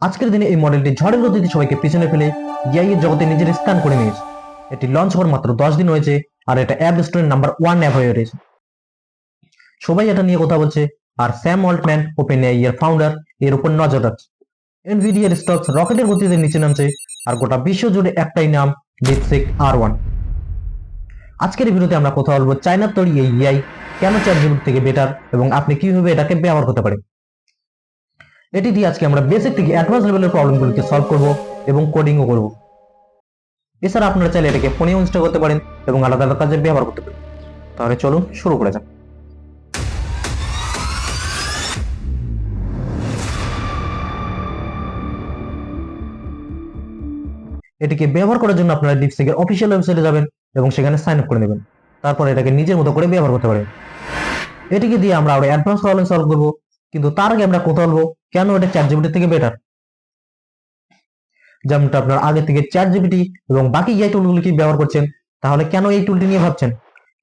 আজকের দিনে এই মডেলটি ঝড়ের গতিতে সবাইকে পিছনে ফেলে ইআই এর জগতে নিজের স্থান করে নিয়েছে এটি লঞ্চ হওয়ার মাত্র দশ দিন হয়েছে আর এটা অ্যাপ স্টোরের নাম্বার ওয়ান অ্যাপ হয়ে রয়েছে সবাই এটা নিয়ে কথা বলছে আর স্যাম অল্টম্যান ওপেন এআই এর ফাউন্ডার এর উপর নজর রাখছে। এনভিডিয়ার স্টক রকেটের গতিতে নিচে নামছে আর গোটা বিশ্ব জুড়ে একটাই নাম ডিপসিক আর ওয়ান আজকের ভিডিওতে আমরা কথা বলব চায়নার তৈরি এই ইআই কেন চ্যাট থেকে বেটার এবং আপনি কীভাবে এটাকে ব্যবহার করতে পারেন? এটি দিয়ে আজকে আমরা বেসিক থেকে অ্যাডভান্স লেভেলের প্রবলেমগুলোকে সলভ করব এবং কোডিংও করব। এছাড়া আপনারা চাইলে এটাকে ফোনেও ইনস্টল করতে পারেন এবং আলাদা আলাদা কাজে ব্যবহার করতে পারেন। তাহলে চলুন শুরু করে যাক। এটিকে ব্যবহার করার জন্য আপনারা ডিপসিকের অফিসিয়াল ওয়েবসাইটে যাবেন এবং সেখানে সাইন আপ করে নেবেন। তারপর এটাকে নিজের মতো করে ব্যবহার করতে পারেন। এটিকে দিয়ে আমরা আরও অ্যাডভান্স প্রবলেম সলভ করব। কিন্তু তার আগে আমরা কথা বলব? কেন এটা চ্যাট জিপিটি থেকে বেটার যেমনটা আপনার আগে থেকে চ্যাট জিপিটি এবং বাকি ইআই টুলগুলি কি ব্যবহার করছেন, তাহলে কেন এই টুলটি নিয়ে ভাবছেন?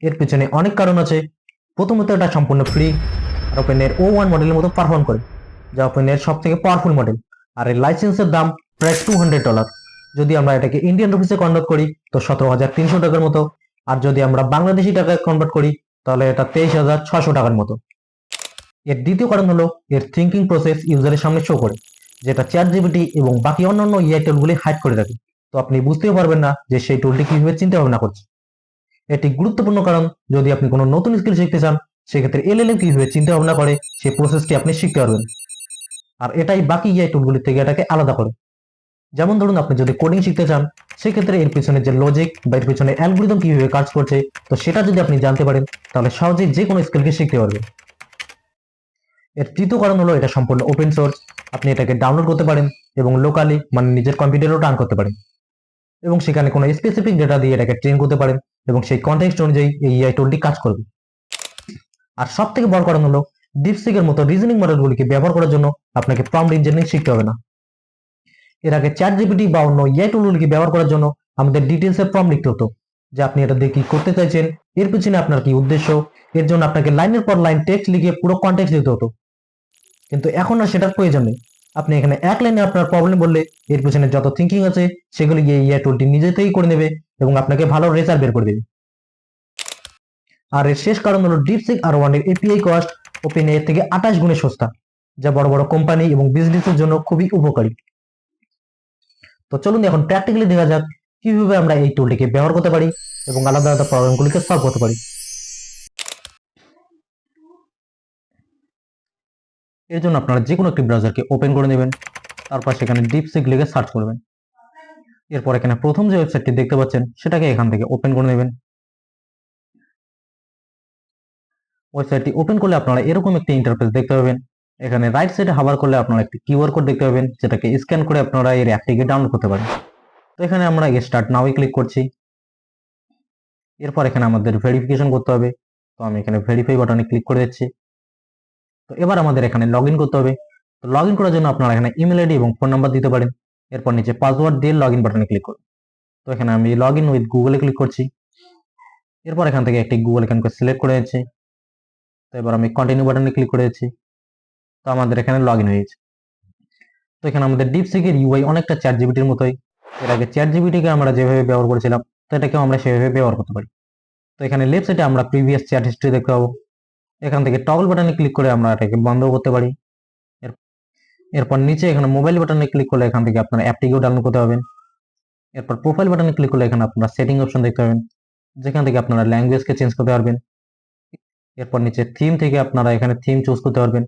এর পিছনে অনেক কারণ আছে। প্রথমত এটা সম্পূর্ণ ফ্রি আর ওপেনের ও ওয়ান মডেলের মতো পারফর্ম করে, যা ওপেনের সব থেকে পাওয়ারফুল মডেল আর এর লাইসেন্সের দাম প্রায় টু হান্ড্রেড ডলার যদি আমরা এটাকে ইন্ডিয়ান রুপিসে কনভার্ট করি, তো সতেরো হাজার তিনশো টাকার মতো। আর যদি আমরা বাংলাদেশি টাকায় কনভার্ট করি, তাহলে এটা তেইশ হাজার ছশো টাকার মতো। এর দ্বিতীয় কারণ হলো এর থিঙ্কিং প্রসেস ইউজারের সামনে শো করে, যেটা চ্যাট জিবিটি এবং বাকি অন্যান্য ইআই টুলগুলি হাইড করে রাখে। তো আপনি বুঝতেও পারবেন না যে সেই টুলটি কীভাবে চিন্তা ভাবনা করছে। এটি গুরুত্বপূর্ণ কারণ যদি আপনি কোনো নতুন স্কিল শিখতে চান, সেক্ষেত্রে এলএলএম কীভাবে চিন্তা ভাবনা করে, সেই প্রসেসটি আপনি শিখতে পারবেন। আর এটাই বাকি ইআই টুলগুলি থেকে এটাকে আলাদা করে। যেমন ধরুন, আপনি যদি কোডিং শিখতে চান, সেক্ষেত্রে এর পিছনে যে লজিক বা এর পিছনে অ্যালগোরিদম কীভাবে কাজ করছে, তো সেটা যদি আপনি জানতে পারেন, তাহলে সহজেই যে কোনো স্কিলকে শিখতে পারবেন। এর তৃতীয় কারণ হলো এটা সম্পূর্ণ ওপেন সোর্স আপনি এটাকে ডাউনলোড করতে পারেন এবং লোকালি মানে নিজের কম্পিউটারও রান করতে পারেন। এবং সেখানে কোনো স্পেসিফিক ডেটা দিয়ে এটাকে ট্রেন করতে পারেন এবং সেই কন্টেক্সট অনুযায়ী এই ইআই টুলটি কাজ করবে। আর সব থেকে বড় কারণ হলো ডিপসিকের মতো রিজনিং মডেলগুলিকে ব্যবহার করার জন্য আপনাকে প্রম্পট ইঞ্জিনিয়ারিং শিখতে হবে না। এর আগে চ্যাট জিপিটি বা অন্য ইআই টুলগুলিকে ব্যবহার করার জন্য আমাদের ডিটেলস এর ফর্ম লিখতে হতো, যে আপনি এটা দিয়ে কি করতে চাইছেন, এর পিছনে আপনার কি উদ্দেশ্য, এর জন্য আপনাকে লাইনের পর লাইন টেক্সট লিখে পুরো কন্টেক্সট দিতে হতো। কিন্তু এখন আর সেটার প্রয়োজন নেই। আপনি এখানে এক লাইনে আপনার প্রবলেম বললে এর পিছনে যত থিঙ্কিং আছে, সেগুলি গিয়ে ইআই টুলটি থেকেই করে নেবে এবং আপনাকে ভালো রেজাল্ট বের করে দেবে। আর এর শেষ কারণ হলো ডিপসিক আর ওয়ানের এপিআই কস্ট ওপেন এর থেকে আঠাশ গুণে সস্তা, যা বড় বড় কোম্পানি এবং বিজনেসের জন্য খুবই উপকারী। তো চলুন এখন প্র্যাকটিক্যালি দেখা যাক কীভাবে আমরা এই টুলটিকে ব্যবহার করতে পারি এবং আলাদা আলাদা প্রবলেমগুলিকে সলভ করতে পারি। এর জন্য আপনারা যে কোনো একটি ব্রাউজারকে ওপেন করে নেবেন। তারপর সেখানে ডিপসিক লিখে সার্চ করবেন। এরপর এখানে প্রথম যে ওয়েবসাইটটি দেখতে পাচ্ছেন, সেটাকে এখান থেকে ওপেন করে নেবেন। ওয়েবসাইটটি ওপেন করলে আপনারা এরকম একটি ইন্টারফেস দেখতে পাবেন। এখানে রাইট সাইডে হাবার করলে আপনারা একটি কিউআর কোড দেখতে পাবেন, যেটাকে স্ক্যান করে আপনারা এর অ্যাপটিকে ডাউনলোড করতে পারেন। তো এখানে আমরা স্টার্ট নাওয়ে ক্লিক করছি। এরপর এখানে আমাদের ভেরিফিকেশন করতে হবে। তো আমি এখানে ভেরিফাই বাটনে ক্লিক করে দিচ্ছি। তো এবার আমাদের এখানে লগ করতে হবে। তো লগ করার জন্য আপনারা এখানে ইমেল আইডি এবং ফোন নাম্বার দিতে পারেন। এরপর নিচে পাসওয়ার্ড দিয়ে লগ বাটনে ক্লিক করুন। তো এখানে আমি লগ ইন উইথ গুগলে ক্লিক করছি। এরপর এখান থেকে একটি গুগল অ্যাকাউন্টকে সিলেক্ট করে দিচ্ছি তো এবার আমি কন্টিনিউ বাটনে ক্লিক করে দিচ্ছি তো আমাদের এখানে লগ ইন হয়েছে। তো এখানে আমাদের ডিপসিকের ইউআই অনেকটা চ্যাট জিবিটির মতোই। এর আগে চ্যাট জিবিটিকে আমরা যেভাবে ব্যবহার করেছিলাম, তো এটাকেও আমরা সেভাবে ব্যবহার করতে পারি। তো এখানে লেফট সাইডে আমরা প্রিভিয়াস চ্যাট হিস্ট্রি দেখতে পাবো। এখান থেকে টগল বাটনে ক্লিক করে আমরা এটাকে বন্ধ করতে পারি। এরপর নিচে এখানে মোবাইল বাটনে ক্লিক করলে এখান থেকে আপনার অ্যাপটিকেও ডাউনলোড করতে পারবেন। এরপর প্রোফাইল বাটনে ক্লিক করলে এখানে আপনারা সেটিং অপশন দেখতে পাবেন যেখান থেকে আপনারা ল্যাঙ্গুয়েজকে চেঞ্জ করতে পারবেন। এরপর নিচে থিম থেকে আপনারা এখানে থিম চুজ করতে পারবেন।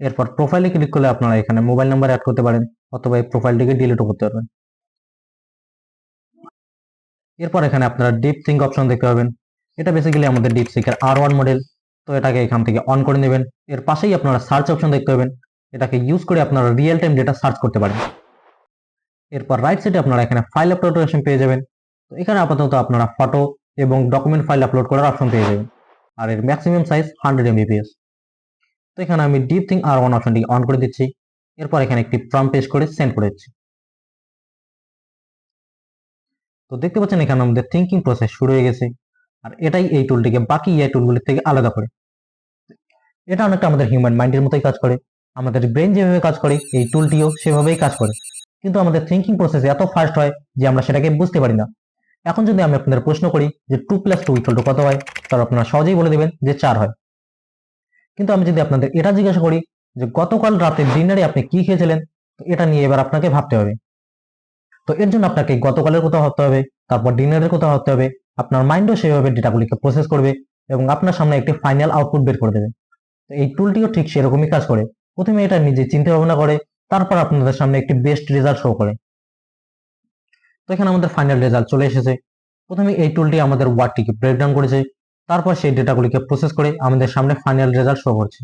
এরপর প্রোফাইলে ক্লিক করলে আপনারা এখানে মোবাইল নাম্বার অ্যাড করতে পারেন অথবা এই প্রোফাইলটিকে ডিলিটও করতে পারবেন। এরপর এখানে আপনারা ডিপ থিঙ্ক অপশন দেখতে পাবেন এটা বেসিক্যালি আমাদের ডিপ সিকের আর ওয়ান মডেল তো এটাকে এখান থেকে অন করে নেবেন। এর পাশেই আপনারা সার্চ অপশন দেখতে পাবেন। এটাকে ইউজ করে আপনারা রিয়েল টাইম ডেটা সার্চ করতে পারেন। এরপর রাইট সাইডে আপনারা এখানে ফাইল আপলোড অপশন পেয়ে যাবেন। তো এখানে আপাতত আপনারা ফটো এবং ডকুমেন্ট ফাইল আপলোড করার অপশন পেয়ে যাবেন। আর এর ম্যাক্সিমাম সাইজ হান্ড্রেড এমবিপিএস তো এখানে আমি ডিপ থিং আর ওয়ান অপশনটি অন করে দিচ্ছি। এরপর এখানে একটি ফর্ম পেস্ট করে সেন্ড করে দিচ্ছি। তো দেখতে পাচ্ছেন এখানে আমাদের থিঙ্কিং প্রসেস শুরু হয়ে গেছে। আর এটাই এই টুলটিকে বাকি ইআই টুলগুলির থেকে আলাদা করে। এটা অনেকটা আমাদের হিউম্যান মাইন্ডের মতোই কাজ করে। আমাদের ব্রেন যেভাবে কাজ করে, এই টুলটিও সেভাবেই কাজ করে। কিন্তু আমাদের থিঙ্কিং প্রসেস এত ফাস্ট হয় যে আমরা সেটাকে বুঝতে পারি না। এখন যদি আমি আপনাদের প্রশ্ন করি যে two plus two equal to কত হয় তাহলে আপনারা সহজেই বলে দেবেন যে চার হয়। কিন্তু আমি যদি আপনাদের এটা জিজ্ঞাসা করি যে গতকাল রাতে ডিনারে আপনি কি খেয়েছিলেন, তো এটা নিয়ে এবার আপনাকে ভাবতে হবে। তো এর জন্য আপনাকে গতকালের কথা ভাবতে হবে, তারপর ডিনারের কথা ভাবতে হবে আপনার মাইন্ডও সেভাবে ডেটাগুলিকে প্রসেস করবে এবং আপনার সামনে একটি ফাইনাল আউটপুট বের করে দেবে। তো এই টুলটিও ঠিক সেরকমই কাজ করে। প্রথমে এটা নিজে চিন্তা ভাবনা করে, তারপর আপনাদের সামনে একটি বেস্ট রেজাল্ট শো করে। তো এখানে আমাদের ফাইনাল রেজাল্ট চলে এসেছে। প্রথমে এই টুলটি আমাদের ওয়ার্ডটিকে ব্রেকডাউন করেছে, তারপর সেই ডেটাগুলিকে প্রসেস করে আমাদের সামনে ফাইনাল রেজাল্ট শো করছে।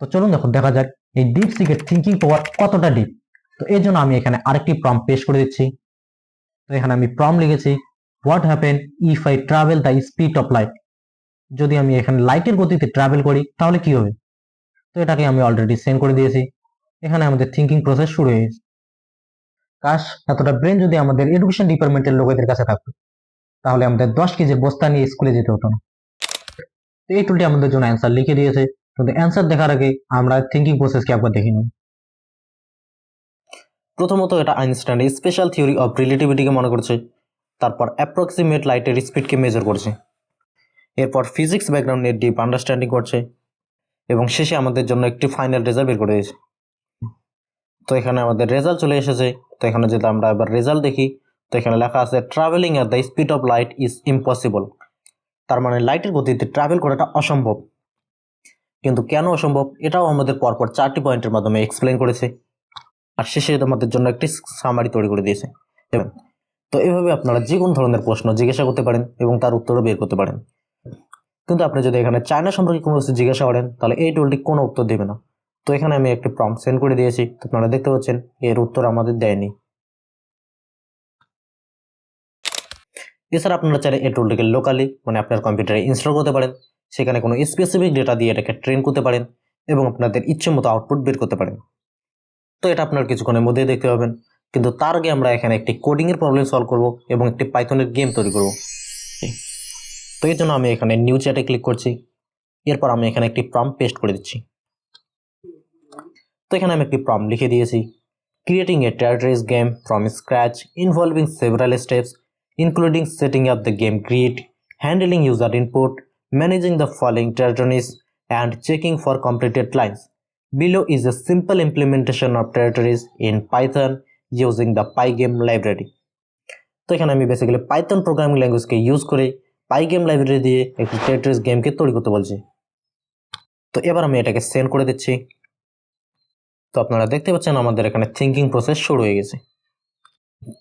তো চলুন দেখুন দেখা যাক এই ডিপ সিকের থিঙ্কিং পাওয়ার কতটা ডিপ তো এর জন্য আমি এখানে আরেকটি প্রম পেশ করে দিচ্ছি। তো এখানে আমি প্রম লিখেছি what happen if I travel the speed of light যদি আমি এখানে লাইটের গতিতে ট্রাভেল করি, তাহলে কি হবে? তো এটাকে আমি অলরেডি সেন্ড করে দিয়েছি। এখানে আমাদের থিঙ্কিং প্রসেস শুরু হয়ে গেছে। কাশ, এতটা ব্রেন যদি আমাদের এডুকেশন ডিপার্টমেন্টের লোকেদের কাছে থাকতো, তাহলে আমাদের দশ কেজির বস্তা নিয়ে স্কুলে যেতে হতো না। তো এই টুলটি আমাদের জন্য অ্যান্সার লিখে দিয়েছে। কিন্তু অ্যান্সার দেখার আগে আমরা থিঙ্কিং প্রসেসকে একবার দেখে নিই প্রথমত এটা আইনস্টাইনের স্পেশাল থিওরি অফ রিলেটিভিটিকে মনে করছে, তারপর অ্যাপ্রক্সিমেট লাইটের স্পিডকে মেজার করছে। এরপর ফিজিক্স ব্যাকগ্রাউন্ড ব্যাকগ্রাউন্ডের ডিপ আন্ডারস্ট্যান্ডিং করছে, এবং শেষে আমাদের জন্য একটি ফাইনাল রেজাল্ট বের করে দিয়েছে। তো এখানে আমাদের রেজাল্ট চলে এসেছে, তো এখানে যদি আমরা এবার রেজাল্ট দেখি, তো এখানে লেখা আছে traveling at the speed of light is impossible তার মানে লাইটের গতিতে ট্রাভেল করাটা অসম্ভব। কিন্তু কেন অসম্ভব? এটাও আমাদের পরপর চারটি পয়েন্টের মাধ্যমে এক্সপ্লেন করেছে। আর শেষে আমাদের জন্য একটি সামারি তৈরি করে দিয়েছে। তো এভাবে আপনারা যে কোনো ধরনের প্রশ্ন জিজ্ঞাসা করতে পারেন এবং তার উত্তরও বের করতে পারেন। কিন্তু আপনি যদি এখানে চায়না সম্পর্কে কোনো কিছু জিজ্ঞাসা করেন, তাহলে এই টুলটি কোনো উত্তর দেবে না। তো এখানে আমি একটি প্রম সেন্ড করে দিয়েছি। তো আপনারা দেখতে পাচ্ছেন, এর উত্তর আমাদের দেয়নি। এছাড়া আপনারা চাইলে এই টুলটিকে লোকালি মানে আপনার কম্পিউটারে ইনস্টল করতে পারেন। সেখানে কোনো স্পেসিফিক ডেটা দিয়ে এটাকে ট্রেন করতে পারেন এবং আপনাদের ইচ্ছে মতো আউটপুট বের করতে পারেন। তো এটা আপনার কিছুক্ষণের মধ্যেই দেখতে পাবেন। কিন্তু তার আগে আমরা এখানে একটি কোডিংয়ের প্রবলেম সলভ করব এবং একটি পাইথনের গেম তৈরি করব। তো এর জন্য আমি এখানে নিউ চ্যাটে ক্লিক করছি। এরপর আমি এখানে একটি প্রম পেস্ট করে দিচ্ছি। তো এখানে আমি একটি প্রম লিখে দিয়েছি। Creating a territories game from scratch involving several steps including setting up the game grid, handling user input, managing the following territories, and checking for completed lines. Below is a simple implementation of territories in Python using the Pygame library. তো এখানে আমি basically Python programming ল্যাঙ্গুয়েজকে use করে Pygame library দিয়ে একটি territories গেমকে তৈরি করতে বলছি। তো এবার আমি এটাকে সেন্ড করে দিচ্ছি। তো আপনারা দেখতে পাচ্ছেন আমাদের এখানে থিঙ্কিং প্রসেস শুরু হয়ে গেছে।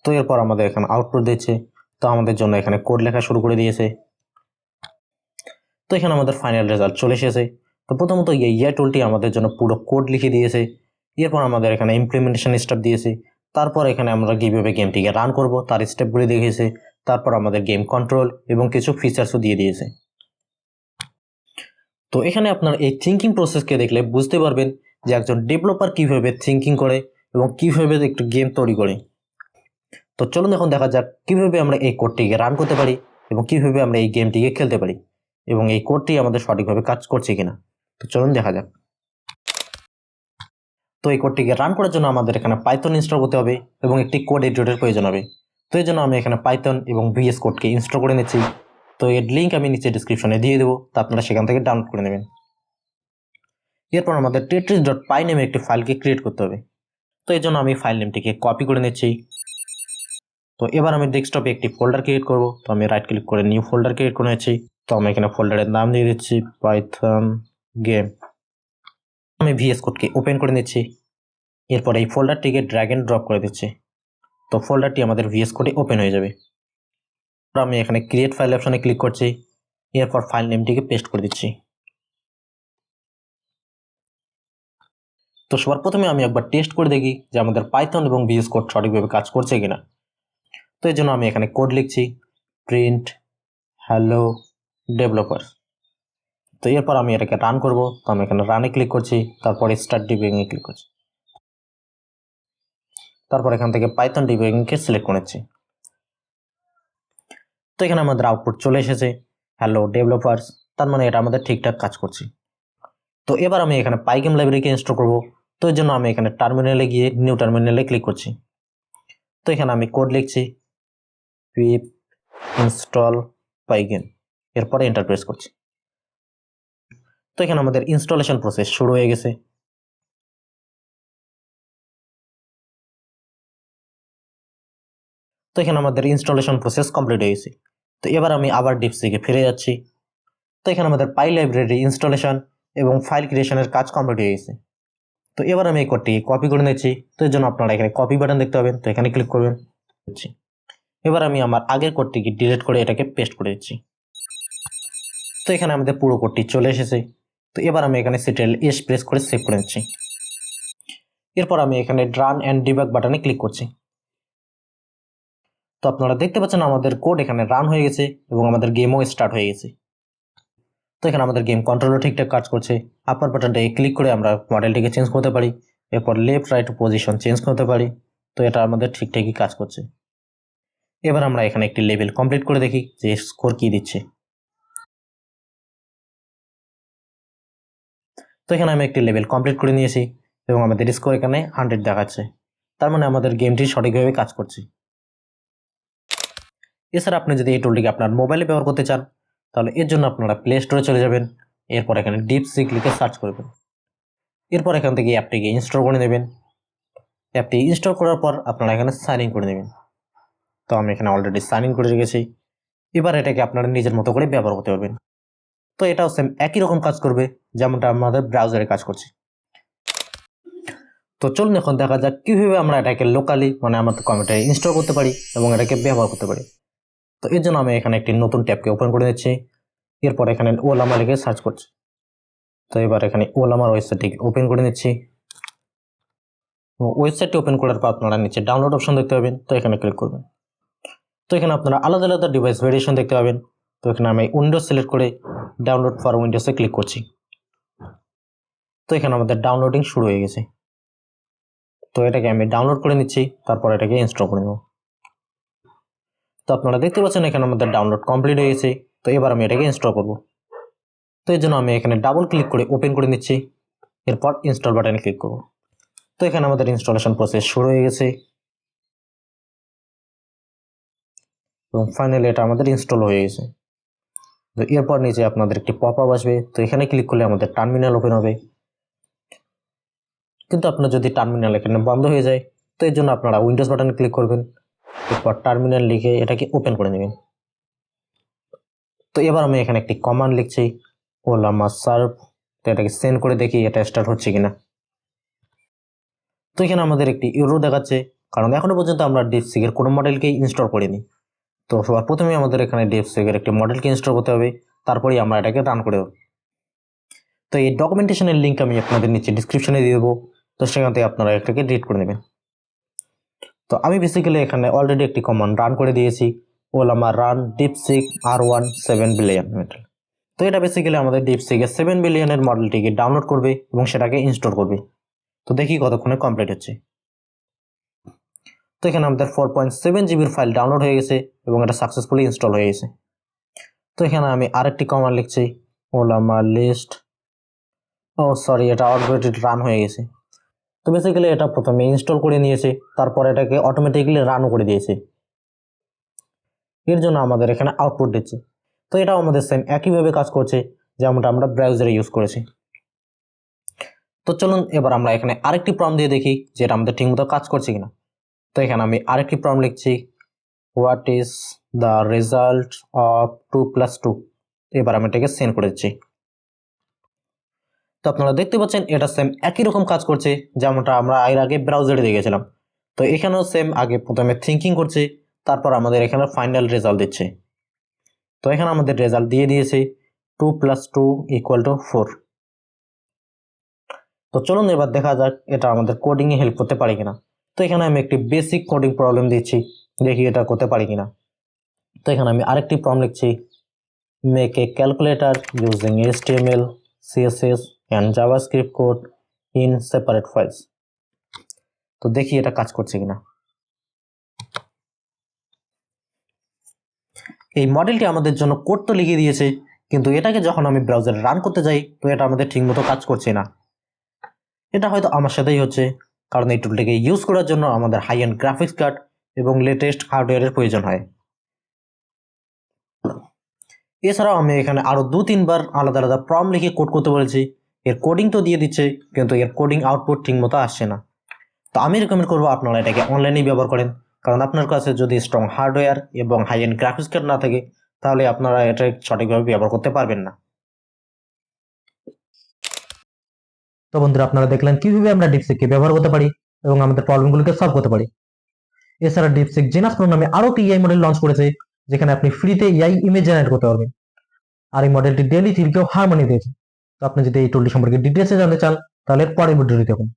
তো এরপর আমাদের এখানে আউটপুট দিচ্ছে। তো আমাদের জন্য এখানে কোড লেখা শুরু করে দিয়েছে। তো এখানে আমাদের ফাইনাল রেজাল্ট চলে এসেছে। তো প্রথমত এই ইয়া টুলটি আমাদের জন্য পুরো কোড লিখে দিয়েছে। এরপর আমাদের এখানে ইমপ্লিমেন্টেশন স্টেপ দিয়েছে। তারপর এখানে আমরা কীভাবে গেমটিকে রান করব, তার স্টেপগুলি দেখিয়েছে তারপর আমাদের গেম কন্ট্রোল এবং কিছু ফিচার্সও দিয়ে দিয়েছে। তো এখানে আপনার এই থিঙ্কিং প্রসেসকে দেখলে বুঝতে পারবেন যে একজন ডেভেলপার কীভাবে থিঙ্কিং করে এবং কীভাবে একটু গেম তৈরি করে। তো চলুন এখন দেখা যাক কীভাবে আমরা এই কোডটিকে রান করতে পারি এবং কীভাবে আমরা এই গেমটিকে খেলতে পারি এবং এই কোডটি আমাদের সঠিকভাবে কাজ করছে কিনা। তো চলুন দেখা যাক। তো এই কোডটিকে রান করার জন্য আমাদের এখানে পাইথন ইনস্টল করতে হবে এবং একটি কোড এডিটরের প্রয়োজন হবে। তো এই জন্য আমি এখানে পাইথন এবং ভিএস কোডকে ইনস্টল করে নিচ্ছি। তো এর লিঙ্ক আমি নিচে ডিসক্রিপশনে দিয়ে দেবো। তো আপনারা সেখান থেকে ডাউনলোড করে নেবেন। এরপর আমাদের টেট্রিস ডট পাই নেমে একটি ফাইলকে ক্রিয়েট করতে হবে। তো এই জন্য আমি ফাইল নেমটিকে কপি করে নিচ্ছি। তো এবার আমি ডেস্কটপে একটি ফোল্ডার ক্রিয়েট করব। তো আমি রাইট ক্লিক করে নিউ ফোল্ডার ক্রিয়েট করে নিচ্ছি। তো আমি এখানে ফোল্ডারের নাম দিয়ে দিচ্ছি পাইথন গেম আমি ভিএস কোডকে ওপেন করে নিচ্ছি। এরপর এই ফোল্ডারটিকে ড্র্যাগ এন্ড ড্রপ করে দিচ্ছি। তো ফোল্ডারটি আমাদের ভিএস কোডে ওপেন হয়ে যাবে। আমি এখানে ক্রিয়েট ফাইল অপশনে ক্লিক করছি। এরপর ফাইল নেমটিকে পেস্ট করে দিচ্ছি। তো সবার প্রথমে আমি একবার টেস্ট করে দেখি যে আমাদের পাইথন এবং ভিএস কোড সঠিকভাবে কাজ করছে কিনা। তো এই জন্য আমি এখানে কোড লিখছি। প্রিন্ট হ্যালো ডেভেলপার তো এরপর আমি এটাকে রান করব। তো আমি এখানে রানে ক্লিক করছি, তারপর স্টার্ট ডিবিংয়ে ক্লিক করছি। তারপর এখান থেকে পাইথন ডিবিংকে সিলেক্ট করেছি তো এখানে আমাদের আউটপুট চলে এসেছে। হ্যালো ডেভেলপার্স তার মানে এটা আমাদের ঠিকঠাক কাজ করছে। তো এবার আমি এখানে পাইগেম লাইব্রেরিকে ইনস্টল করব। তো এর জন্য আমি এখানে টার্মিনালে গিয়ে নিউ টার্মিনালে ক্লিক করছি। তো এখানে আমি কোড লিখছি। পিপ ইনস্টল পাইগেম এরপরে এন্টার প্রেস করছি। তো এখানে আমাদের ইনস্টলেশন প্রসেস শুরু হয়ে গেছে। তো এখানে আমাদের ইনস্টলেশন প্রসেস কমপ্লিট হয়ে গেছে। তো এবার আমি আবার ডিপসিকে ফিরে যাচ্ছি। তো এখানে আমাদের পাই লাইব্রেরি ইনস্টলেশন এবং ফাইল ক্রিয়েশনের কাজ কমপ্লিট হয়ে গেছে। তো এবার আমি এই কোডটি কপি করে নিচ্ছি। তো এর জন্য আপনারা এখানে কপি বাটন দেখতে পাবেন। তো এখানে ক্লিক করবেন। এবার আমি আমার আগের কোডটিকে ডিলিট করে এটাকে পেস্ট করে দিচ্ছি। তো এখানে আমাদের পুরো কোডটি চলে এসেছে। তো এবার আমি এখানে সেটেল এস প্রেস করে সেভ করে নিচ্ছি। এরপর আমি এখানে রান অ্যান্ড ডিবাগ বাটনে ক্লিক করছি। তো আপনারা দেখতে পাচ্ছেন আমাদের কোড এখানে রান হয়ে গেছে এবং আমাদের গেমও স্টার্ট হয়ে গেছে। তো এখানে আমাদের গেম কন্ট্রোলও ঠিকঠাক কাজ করছে। আপার বাটনটাকে ক্লিক করে আমরা মডেলটিকে চেঞ্জ করতে পারি। এরপর লেফট রাইট পজিশন চেঞ্জ করতে পারি। তো এটা আমাদের ঠিকঠাকই কাজ করছে। এবার আমরা এখানে একটি লেভেল কমপ্লিট করে দেখি যে স্কোর কী দিচ্ছে। তো এখানে আমি একটি লেভেল কমপ্লিট করে নিয়েছি এবং আমাদের স্কোর এখানে হান্ড্রেড দেখাচ্ছে। তার মানে আমাদের গেমটি সঠিকভাবে কাজ করছে। এছাড়া আপনি যদি এই টুলটিকে আপনার মোবাইলে ব্যবহার করতে চান, তাহলে এর জন্য আপনারা প্লে স্টোরে চলে যাবেন, এরপর এখানে ডিপ সিক লিখে সার্চ করবেন। এরপর এখান থেকে অ্যাপটিকে ইনস্টল করে নেবেন। অ্যাপটি ইনস্টল করার পর আপনারা এখানে সাইন ইন করে নেবেন। তো আমি এখানে অলরেডি সাইন ইন করে রেখেছি। এবার এটাকে আপনারা নিজের মতো করে ব্যবহার করতে পারবেন। তো এটাও সেম একই রকম কাজ করবে যেমনটা আমাদের ব্রাউজারে কাজ করছে। তো চলুন এখন দেখা যাক কীভাবে আমরা এটাকে লোকালি মানে আমাদের কম্পিউটারে ইনস্টল করতে পারি এবং এটাকে ব্যবহার করতে পারি। তো এর জন্য আমি এখানে একটি নতুন ট্যাবকে ওপেন করে নিচ্ছি। এরপর এখানে ওলামা লিখে সার্চ করছি। তো এবার এখানে ওলামার ওয়েবসাইটটিকে ওপেন করে নিচ্ছি। ওয়েবসাইটটি ওপেন করার পর আপনারা নিচে ডাউনলোড অপশন দেখতে পাবেন। তো এখানে ক্লিক করবেন। তো এখানে আপনারা আলাদা আলাদা ডিভাইস ভেরিয়েশন দেখতে পাবেন। তো এখানে আমি উইন্ডোজ সিলেক্ট করে ডাউনলোড ফর উইন্ডোজে ক্লিক করছি। তো এখানে আমাদের ডাউনলোডিং শুরু হয়ে গেছে। তো এটাকে আমি ডাউনলোড করে নিচ্ছি, তারপর এটাকে ইনস্টল করে নেব। তো আপনারা দেখতে পাচ্ছেন এখানে আমাদের ডাউনলোড কমপ্লিট হয়ে গেছে। তো এবার আমি এটাকে ইনস্টল করব। তো এই জন্য আমি এখানে ডাবল ক্লিক করে ওপেন করে নিচ্ছি। এরপর ইনস্টল বাটনে ক্লিক করব। তো এখানে আমাদের ইনস্টলেশন প্রসেস শুরু হয়ে গেছে। এবং ফাইনালি এটা আমাদের ইনস্টল হয়ে গেছে। তো এরপর নিচে আপনাদের একটি পপ আপ আসবে। তো এখানে ক্লিক করলে আমাদের টার্মিনাল ওপেন হবে। কিন্তু আপনার যদি টার্মিনাল এখানে বন্ধ হয়ে যায়, তো এর জন্য আপনারা উইন্ডোজ বাটনে ক্লিক করবেন। এরপর টার্মিনাল লিখে এটাকে ওপেন করে নেবেন। তো এবার আমি এখানে একটি কমান্ড লিখছি। ওলামা সার্ভ। তো এটাকে সেন্ড করে দেখি এটা স্টার্ট হচ্ছে কিনা। তো এখানে আমাদের একটি ইউরো দেখাচ্ছে। কারণ এখনও পর্যন্ত আমরা ডিপসিকের কোনো মডেলকেই ইনস্টল করিনি। তো সবার প্রথমে আমাদের এখানে ডিপসিকের একটি মডেলকে ইনস্টল করতে হবে, তারপরেই আমরা এটাকে রান করে দেবো। তো এই ডকুমেন্টেশনের লিঙ্ক আমি আপনাদের নিচে ডিসক্রিপশনে দিয়ে দেবো, তো সেখান থেকে আপনারা এটাকে রিড করে নেবেন। তো আমি বেসিক্যালি এখানে অলরেডি একটি কমান্ড রান করে দিয়েছি Ollama run DeepSeek R one seven billion model তো এটা বেসিক্যালি আমাদের ডিপসিকের সেভেন বিলিয়নের মডেলটিকে ডাউনলোড করবে এবং সেটাকে ইনস্টল করবে। তো দেখি কতক্ষণে কমপ্লিট হচ্ছে। তো এখানে আমাদের ফোর পয়েন্ট সেভেন জিবির ফাইল ডাউনলোড হয়ে গেছে এবং এটা সাকসেসফুলি ইনস্টল হয়ে গেছে। তো এখানে আমি আরেকটি কমান্ড লিখছি। Ollama list. ও সরি এটা অলরেডি রান হয়ে গেছে। তো বেসিক্যালি এটা প্রথমে ইনস্টল করে নিয়েছে, তারপর এটাকে অটোমেটিক্যালি রানও করে দিয়েছে। এর জন্য আমাদের এখানে আউটপুট দিচ্ছে। তো এটাও আমাদের সেম একইভাবে কাজ করছে, যেমনটা আমরা ব্রাউজারে ইউজ করেছি। তো চলুন, এবার আমরা এখানে আরেকটি প্রম দিয়ে দেখি যে এটা আমাদের ঠিকমতো কাজ করছে কিনা। তো এখানে আমি আরেকটি প্রম লিখছি। What is the result of two plus two এবার আমি এটাকে সেন্ড করে দিচ্ছি। তো আপনারা দেখতে পাচ্ছেন, এটা সেম একই রকম কাজ করছে, যেমনটা আমরা এর আগে ব্রাউজারে দেখেছিলাম। তো এখানেও সেম আগে প্রথমে থিঙ্কিং করছে, তারপর আমাদের এখানে ফাইনাল রেজাল্ট দিচ্ছে। তো এখানে আমাদের রেজাল্ট দিয়ে দিয়েছে two plus two equal to four তো চলুন এবার দেখা যাক, এটা আমাদের কোডিংয়ে হেল্প করতে পারে কিনা। তো এখানে আমি একটি বেসিক কোডিং প্রবলেম দিচ্ছি, দেখি এটা করতে পারি কিনা। তো এখানে আমি আরেকটি প্রবলেম লিখছি। Make a calculator using HTML CSS and JavaScript code in separate files তো দেখি এটা কাজ করছে কিনা। এই মডেলটি আমাদের জন্য কোড তো লিখে দিয়েছে, কিন্তু এটাকে যখন আমি ব্রাউজারে রান করতে যাই, তো এটা আমাদের ঠিকমতো কাজ করছে না। এটা হয়তো আমার সাথেই হচ্ছে। কারণ এই টুলটিকে ইউজ করার জন্য আমাদের হাই এন্ড গ্রাফিক্স কার্ড এবং লেটেস্ট হার্ডওয়্যারের প্রয়োজন হয়। এছাড়াও আমি এখানে আরও দু তিনবার আলাদা আলাদা প্রম লিখে কোড করতে বলেছি। এর কোডিং তো দিয়ে দিচ্ছে, কিন্তু এর কোডিং আউটপুট ঠিক মতো আসছে না। তো আমি রেকমেন্ড করব আপনারা এটাকে অনলাইনেই ব্যবহার করেন। কারণ আপনার কাছে যদি স্ট্রং হার্ডওয়্যার এবং হাই এন্ড গ্রাফিক্স কার্ড না থাকে, তাহলে আপনারা এটা সঠিকভাবে ব্যবহার করতে পারবেন না। তো বন্ধুরা আপনারা দেখলেন কীভাবে আমরা ডিপসিককে ব্যবহার করতে পারি এবং আমাদের প্রবলেমগুলোকে সলভ করতে পারি। এছাড়া ডিপসিক জেনাস প্রো নামে আরও একটি ইআই মডেল লঞ্চ করেছে, যেখানে আপনি ফ্রিতে ইআই ইমেজ জেনারেট করতে পারবেন। আর এই মডেলটি ডেলি থ্রিকেও হারমোনি দিয়েছে। তো আপনি যদি এই টুলটি সম্পর্কে ডিটেলসে জানতে চান, তাহলে পরের ভিডিওটি দেখুন।